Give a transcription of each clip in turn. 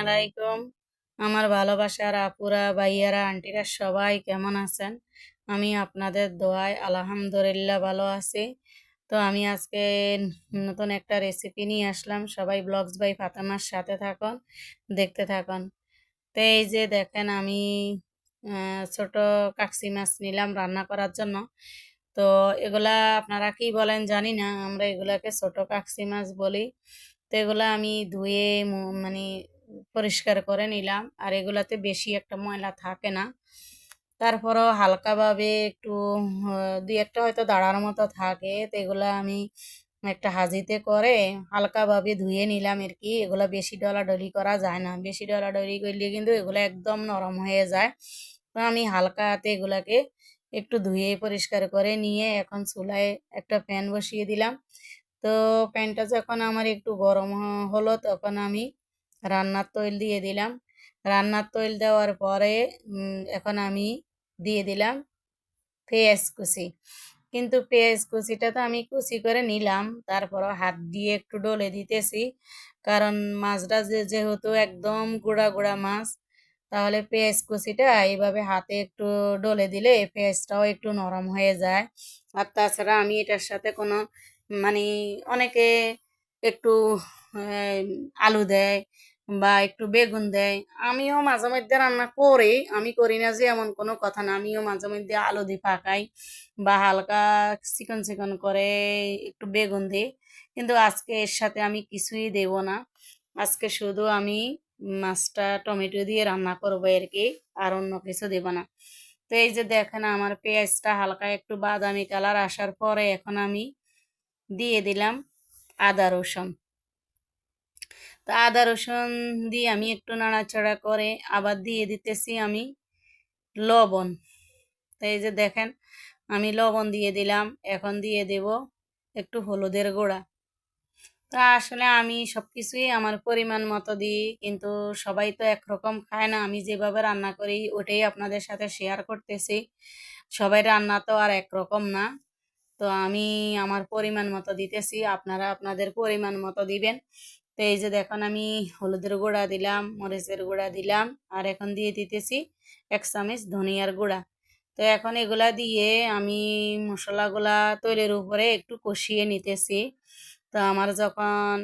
আলাইকুম। আমার ভালোবাসার আপুরা, ভাইয়ারা, আন্টিরা সবাই কেমন আছেন? আমি আপনাদের দোয়ায় আলহামদুলিল্লাহ ভালো আছি। তো আমি আজকে নতুন একটা রেসিপি নিয়ে আসলাম। সবাই ব্লগস বাই ফাতেমার সাথে থাকুন, দেখতে থাকুন। তো এই যে দেখেন আমি ছোট কাকসি মাছ নিলাম রান্না করার জন্য। তো এগুলা আপনারা কি বলেন জানি না, আমরা এগুলাকে ছোট কাকসি মাছ বলি। তো এগুলা আমি ধুয়ে মানে পরিষ্কার করে নিলাম। আর এগুলাতে বেশি একটা ময়লা থাকে না। তারপরও হালকাভাবে একটু দুই একটা হয়তো দাঁড়ার মতো থাকে। তো এগুলা আমি একটা হাজিতে করে হালকাভাবে ধুয়ে নিলাম আর কি। এগুলা বেশি ডলাডলি করা যায় না। বেশি ডলাডলি করলে কিন্তু এগুলো একদম নরম হয়ে যায়। তো আমি হালকা হাতে এগুলাকে একটু ধুয়ে পরিষ্কার করে নিয়ে এখন চুলায় একটা প্যান বসিয়ে দিলাম। তো প্যানটা যখন আমার একটু গরম হলো তখন আমি রান্নার তৈল দিয়ে দিলাম। রান্নার তৈল দেওয়ার পরে এখন আমি দিয়ে দিলাম পেঁয়াজ কুচি। কিন্তু পেঁয়াজ কুচিটা তো আমি কুচি করে নিলাম, তারপরও হাত দিয়ে একটু ডলে দিতেছি। কারণ মাছটা যে, যেহেতু একদম গুঁড়া গুঁড়া মাছ, তাহলে পেঁয়াজ কুচিটা এইভাবে হাতে একটু ডলে দিলে পেঁয়াজটাও একটু নরম হয়ে যায়। আর তাছাড়া আমি এটার সাথে কোনো মানে অনেকে একটু আলু দেয় বা একটু বেগুন দেয়, আমিও মাঝে মধ্যে রান্না করি, আমি করি না যে এমন কোনো কথা না, আমিও মাঝে মধ্যে আলু দিয়ে পাকাই বা হালকা চিকন চিকন করে একটু বেগুন দিই কিন্তু আজকে এর সাথে আমি কিছুই দেব না। আজকে শুধু আমি মাছটা টমেটো দিয়ে রান্না করব আর কি, আর অন্য কিছু দেব না। তো এই যে দেখেন আমার পেঁয়াজটা হালকা একটু বাদামি কালার আসার পরে এখন আমি দিয়ে দিলাম আদা রসুন। তো আদা, রসুন দিয়ে আমি একটু নাড়াচাড়া করে আবার দিয়ে দিতেছি আমি লবণ। তো এই যে দেখেন, আমি লবণ দিয়ে দিলাম, এখন দিয়ে দেব একটু হলুদের গুঁড়া। তা আসলে আমি সব কিছুই আমার পরিমাণ মতো দিই, কিন্তু সবাই তো একরকম খায় না, আমি যেভাবে রান্না করি ওটাই আপনাদের সাথে শেয়ার করতেছি। সবাই রান্না তো আর একরকম না, তো আমি আমার পরিমাণ মতো দিতেছি, আপনারা আপনাদের পরিমাণ মতো দিবেন। তো এই যে দেখুন, আমি হলুদের গুঁড়া দিলাম, মরিচের গুঁড়া দিলাম, আর এখন দিয়ে দিতেছি এক চামচ ধনিয়ার গুঁড়া। তো এখন এগুলা দিয়ে আমি মশলাগুলা তৈলের উপরে একটু কষিয়ে নিতেছি। তো আমার যখন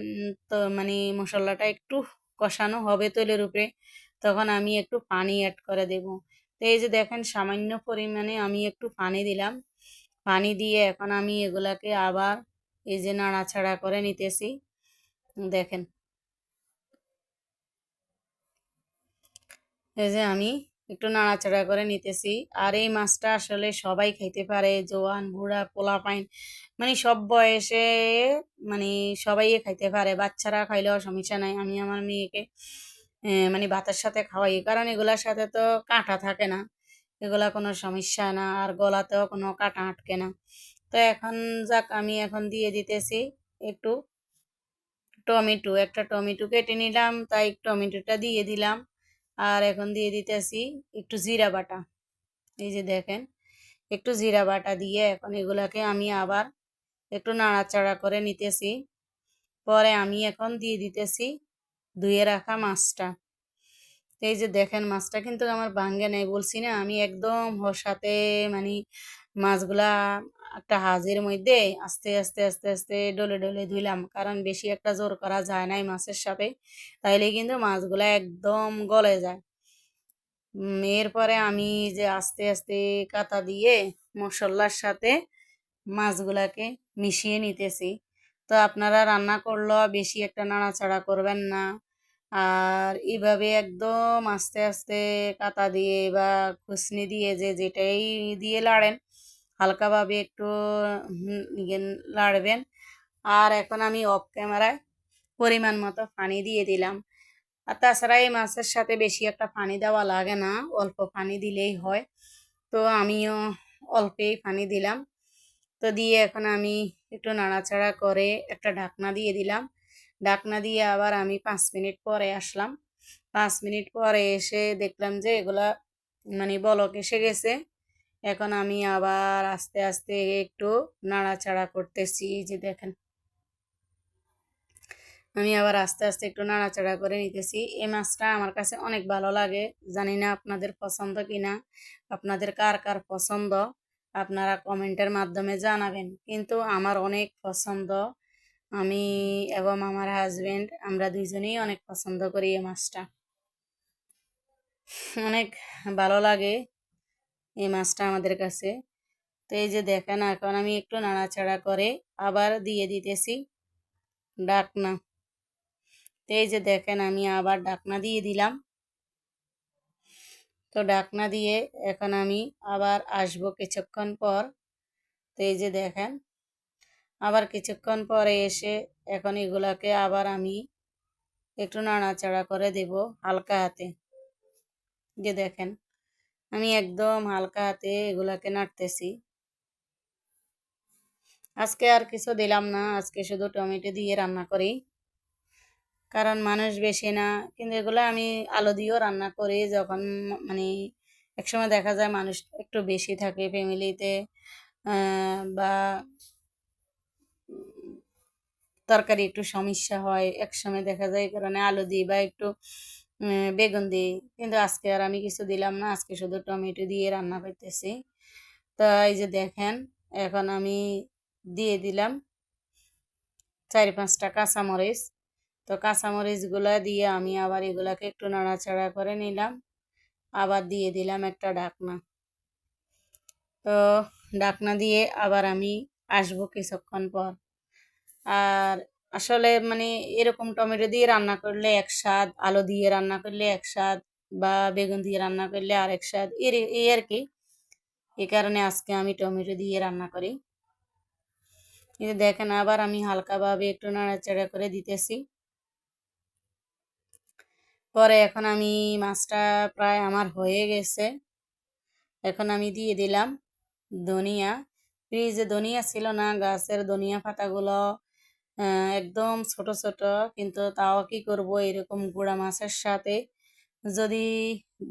তো মানে মশলাটা একটু কষানো হবে তৈলের উপরে, তখন আমি একটু পানি অ্যাড করে দেব। তো এই যে দেখেন, সামান্য পরিমাণে আমি একটু পানি দিলাম। পানি দিয়ে এখন আমি এগুলাকে আবার এই যে নাড়াচাড়া করে নিতেছি। দেখেন। এই যে আমি একটু নাড়াচাড়া করে নিতেছি। আর এই মাছটা আসলে সবাই খাইতে পারে, জোয়ান, বুড়া, পোলাপাইন মানে সব বয়সে মানে সবাই খাইতে পারে। বাচ্চারা খাইলেও সমস্যা নাই। আমি আমার মেয়েকে মানে ভাতের সাথে খাওয়াই। কারণ এগুলার সাথে তো কাঁটা থাকে না। এগুলা কোনো সমস্যা না। আর গলাতেও কোনো কাঁটা আটকে না। তো এখন যাক, আমি এখন দিয়ে দিতেছি একটু। টমেটো, একটা টমেটো কেটে নিলাম, তাই টমেটোটা দিয়ে দিলাম। আর এখন দিয়ে দিতেছি একটু জিরা বাটা। এই যে দেখেন, একটু জিরা বাটা দিয়ে এখন এগুলাকে আমি আবার একটু নাড়াচাড়া করে নিতেছি। পরে আমি এখন দিয়ে দিতেছি ধুয়ে রাখা মাছটা। এই যে দেখেন, মাছটা কিন্তু আমার ভাঙ্গে নেই, বলছি না, আমি একদম হসাতে মানে মাছগুলা একটা হাজের মধ্যে আস্তে আস্তে আস্তে আস্তে ডলে ডলে ধুইলাম। কারণ বেশি একটা জোর করা যায় নাই মাছের সাথে তাইলে কিন্তু মাছগুলো একদম গলে যায়। এরপরে আমি যে আস্তে আস্তে কাতা দিয়ে মশলার সাথে মাছগুলাকে মিশিয়ে নিতেছি। তো আপনারা রান্না করলেও বেশি একটা নাড়াচাড়া করবেন না। আর এভাবে একদম আস্তে আস্তে কাতা দিয়ে বা খুসনি দিয়ে যে যেটাই দিয়ে লাড়েন হালকাভাবে একটু ইয়ে লাড়বেন আর এখন আমি অফ ক্যামেরায় পরিমাণ মতো পানি দিয়ে দিলাম। আর তাছাড়া এই মাছের সাথে বেশি একটা পানি দেওয়া লাগে না, অল্প পানি দিলেই হয়। তো আমিও অল্পেই পানি দিলাম। তো দিয়ে এখন আমি একটু নাড়াচাড়া করে একটা ঢাকনা দিয়ে দিলাম। ঢাকনা দিয়ে আবার আমি পাঁচ মিনিট পরে আসলাম। পাঁচ মিনিট পরে এসে দেখলাম যে এগুলা মানে বলক এসে গেছে। এখন আমি আবার আস্তে আস্তে একটু নাড়াচাড়া করতেছি যে দেখেন। আমি আবার আস্তে আস্তে একটু নাড়াচাড়া করে নিতেছি। এই মাছটা আমার কাছে অনেক ভালো লাগে। জানি না আপনাদের পছন্দ কিনা, আপনাদের কার কার পছন্দ, আপনারা কমেন্টের মাধ্যমে জানাবেন। কিন্তু আমার অনেক পছন্দ, আমি এবং আমার হাজবেন্ড, আমরা দুইজনেই অনেক পছন্দ করি এই মাছটা। অনেক ভালো লাগে। এই মাছটা আমাদের কাছে। তো এই যে দেখেন, এখন আমি একটু নাড়াচাড়া করে আবার দিয়ে দিতেছি ডাকনা। তো এই যে দেখেন, আমি আবার ডাকনা দিয়ে দিলাম। তো ডাকনা দিয়ে এখন আমি আবার আসব কিছুক্ষণ পর। তো এই যে দেখেন, আবার কিছুক্ষণ পরে এসে এখন এগুলাকে আবার আমি একটু নাড়াচাড়া করে দেব হালকা হাতে। যে দেখেন আমি একদম হালকা হাতে এগুলাকে নাড়তেছি। আজকে আর কিছু দিলাম না, আজকে শুধু টমেটো দিয়ে রান্না করি। কারণ মানুষ বেশি না, কিন্তু এগুলো আমি আলো দিয়েও রান্না করি যখন মানে একসময় দেখা যায় মানুষ একটু বেশি থাকে ফ্যামিলিতে বা তরকারি একটু সমস্যা হয়, একসময় দেখা যায় কারণে আলু দিই বা একটু বেগুন দিই। কিন্তু আজকে আর আমি কিছু দিলাম না, আজকে শুধু টমেটো দিয়ে রান্না করতেছি। তো এই যে দেখেন, এখন আমি দিয়ে দিলাম চার পাঁচটা কাঁচামরিচ। তো কাঁচামরিচগুলো দিয়ে আমি আবার এগুলাকে একটু নাড়াচাড়া করে নিলাম। আবার দিয়ে দিলাম একটা ডাকনা। তো ডাকনা দিয়ে আবার আমি আসব কিছুক্ষণ পর। আর আসলে মানে এরকম টমেটো দিয়ে রান্না করলে এক স্বাদ, আলু দিয়ে রান্না করলে এক স্বাদ বা বেগুন দিয়ে রান্না করলে আর এক স্বাদ, এর, এই আর কি। এই কারণে আজকে আমি টমেটো দিয়ে রান্না করি। কিন্তু দেখেন, আবার আমি হালকাভাবে একটু নাড়াচাড়া করে দিতেছি। পরে এখন আমি মাছটা প্রায় আমার হয়ে গেছে। এখন আমি দিয়ে দিলাম ধনিয়া। ফ্রিজে ধনিয়া ছিল না, গাছের ধনিয়া পাতাগুলো একদম ছোট ছোট। কিন্তু তাও কি করব? এরকম গুঁড়া মাছের সাথে যদি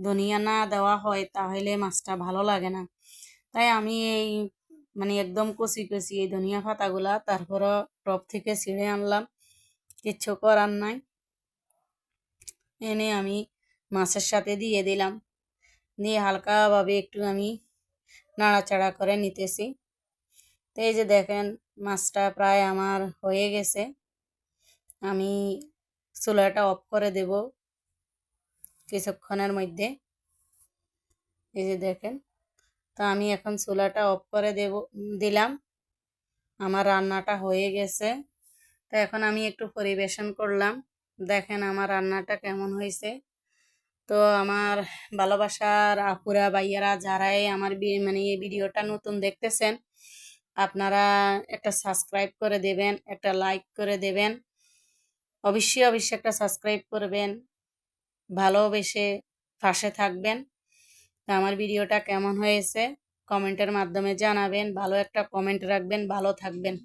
ধনিয়া না দেওয়া হয়, তাহলে মাছটা ভালো লাগে না। তাই আমি এই মানে একদম কচি কচি এই ধনিয়া পাতাগুলা তারপরও টপ থেকে ছিঁড়ে আনলাম। কিচ্ছু করার নাই। এনে আমি মাছের সাথে দিয়ে দিলাম। দিয়ে হালকাভাবে একটু আমি নাড়াচাড়া করে নিতেছি। তো এই যে দেখেন, মাছটা প্রায় আমার হয়ে গেছে। আমি চুলাটা অফ করে দেব কিছুক্ষণের মধ্যে। এই যে দেখেন, তো আমি এখন চুলাটা অফ করে দেব, দিলাম। আমার রান্নাটা হয়ে গেছে। তো এখন আমি একটু পরিবেশন করলাম। দেখেন আমার রান্নাটা কেমন হয়েছে। তো আমার ভালোবাসার আপুরা বাইয়ারা যারাই আমার মানে এই ভিডিওটা নতুন দেখতেছেন আপনারা একটা সাবস্ক্রাইব করে দেবেন, একটা লাইক করে দেবেন। অবশ্যই অবশ্যই একটা সাবস্ক্রাইব করবেন। ভালোবেসে পাশে থাকবেন। আমার ভিডিওটা কেমন হয়েছে? কমেন্টের মাধ্যমে জানাবেন। ভালো একটা কমেন্ট রাখবেন। ভালো থাকবেন।